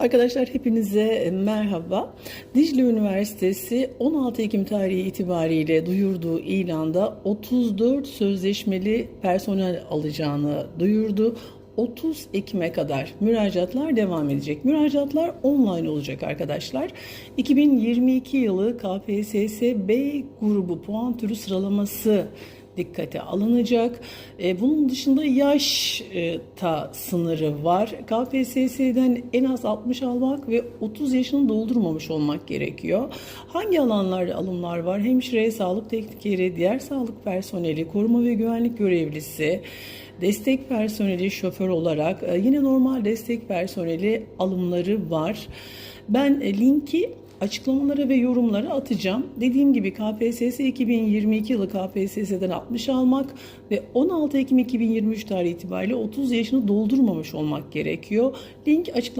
Arkadaşlar hepinize merhaba. Dicle Üniversitesi 16 Ekim tarihi itibariyle duyurduğu ilanda 34 sözleşmeli personel alacağını duyurdu. 30 Ekim'e kadar müracaatlar devam edecek. Müracaatlar online olacak arkadaşlar. 2022 yılı KPSS B grubu puan türü sıralaması dikkate alınacak. E, bunun dışında yaş e, ta sınırı var. KPSS'den en az 60 almak ve 30 yaşını doldurmamış olmak gerekiyor. Hangi alanlarda alımlar var? Hemşire, sağlık teknikeri, diğer sağlık personeli, koruma ve güvenlik görevlisi, destek personeli şoför olarak e, yine normal destek personeli alımları var. Ben e, linki açıklamalara ve yorumlara atacağım. Dediğim gibi KPSS 2022 yılı KPSS'den 60 almak ve 16 Ekim 2023 tarihi itibariyle 30 yaşını doldurmamış olmak gerekiyor. Link açıklama